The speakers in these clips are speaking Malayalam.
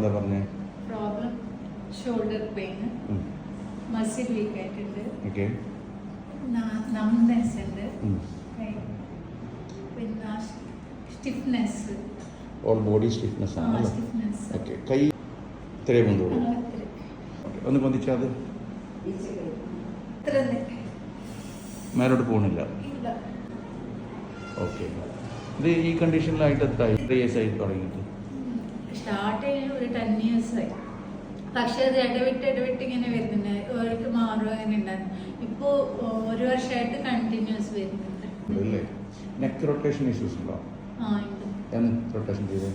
എന്താ പറഞ്ഞേ? Problem shoulder pain muscle weak ആയിട്ടുണ്ട്. ഓക്കെ നംനെസ് ഉണ്ട്. പിന്നെ സ്റ്റിഫ്നെസ് ഓൾ ബോഡി സ്റ്റിഫ്നെസ് ആണ് ഓക്കെ കൈ ഇത്രയും ബന്ധുള്ളൂ ഒന്ന് പൊന്തിച്ചാൽ മേലോട്ട് പോകണില്ല ഓക്കെ ഇത് ഈ കണ്ടീഷനിലായിട്ട് എത്ര ത്രീ ഇയേഴ്സ് ആയി തുടങ്ങിയിട്ട്? ഒരു ടെൻ ഇയേഴ്സ് ആയി. പക്ഷെ അത് ഇടവിട്ട് ഇടവിട്ട് ഇങ്ങനെ വരുന്നുണ്ട്. ഒരിക്കൽ മാറുക അങ്ങനെ ഉണ്ടായിരുന്നു. ഇപ്പോൾ ഒരു വർഷമായിട്ട് കണ്ടിന്യൂസ് വരുന്നുണ്ട്. അല്ലേ നെക്ക് റൊട്ടേഷൻ ഇഷ്യൂസ് ഉണ്ടോ? ആ ഉണ്ട്. എന്ന് റൊട്ടേഷൻ ചെയ്ത്.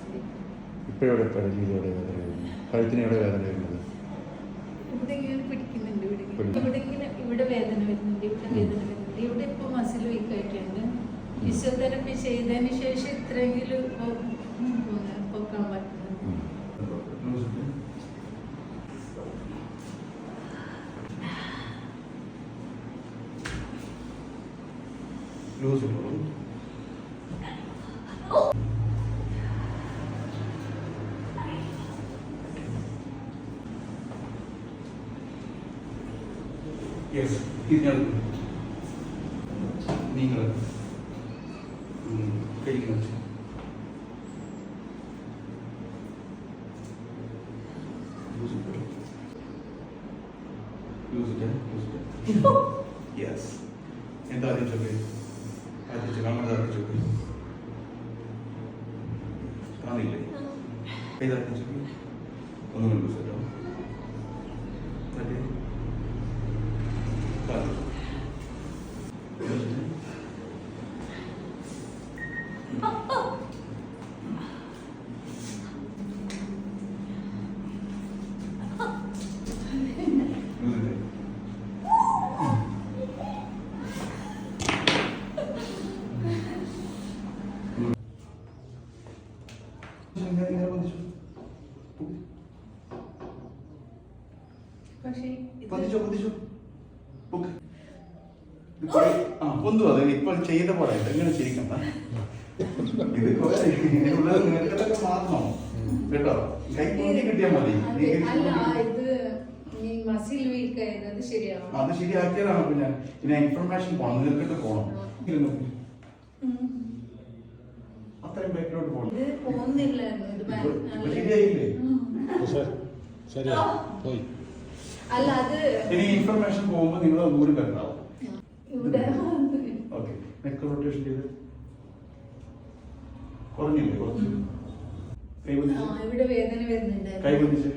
ഇപ്പോഴെവിടെ പെടലിയിലൂടെ വേദന വരുന്നത്? കഴുത്തിന് വേദന വരുന്നത്? ഇവിടെ ഇങ്ങനെ ഇവിടെ ഇങ്ങനെ. ഇവിടെ വേദന വരുന്നുണ്ട് ഇവിടെ വേദന വരുന്നുണ്ട്. ഇവിടെ ഇപ്പോൾ മസിൽ വീക്കായിട്ടുണ്ട് ഫിസിയോതെറപ്പി ചെയ്തതിന് ശേഷം ഇത്രയെങ്കിലും ഇപ്പോൾ ലൂസ് യെസ് ഇതിനകത്ത് നിങ്ങൾ കഴിക്കുന്നത് യെസ് എന്താ ആദ്യം ചൊല്ലി ചൊല്ലി നമ്മൾ ചൊല്ലി കാണില്ലേ ഏതാദ്യം ചൊല്ലി ഒന്നും ലൂസ് കേട്ടോ. മറ്റേ? പൊന്തു അത് ഇപ്പോൾ ചെയ്ത പോലെ എങ്ങനെ ചെയ്യിക്കണ്ട ഇത് കുറേ ഇതിനുള്ളത് നിനക്കതൊക്കെ മാറണം കേട്ടോ. കൈ പൊന്തി കിട്ടിയാൽ മതി. അതെ, ശരിയാക്കിയതാണ് പിന്നെ ഇൻഫർമേഷൻ പോണം. നിനക്കിട്ട് പോകണം ശരിയായില്ലേ? ബാക്കിലോട്ട് ശരിയാ. പോയി. അല്ല അത് ഇനി ഇൻഫർമേഷൻ പോകുമ്പോൾ നിങ്ങൾ ഒന്നുകൂടി ഇവിടെ ഓക്കെ നെക്ക് റൊട്ടേഷൻ ചെയ്ത്. കുറഞ്ഞില്ലേ കുറച്ച്? കൈ ആ, ഇവിടെ വേദന കൈ പൊന്തിച്ച്?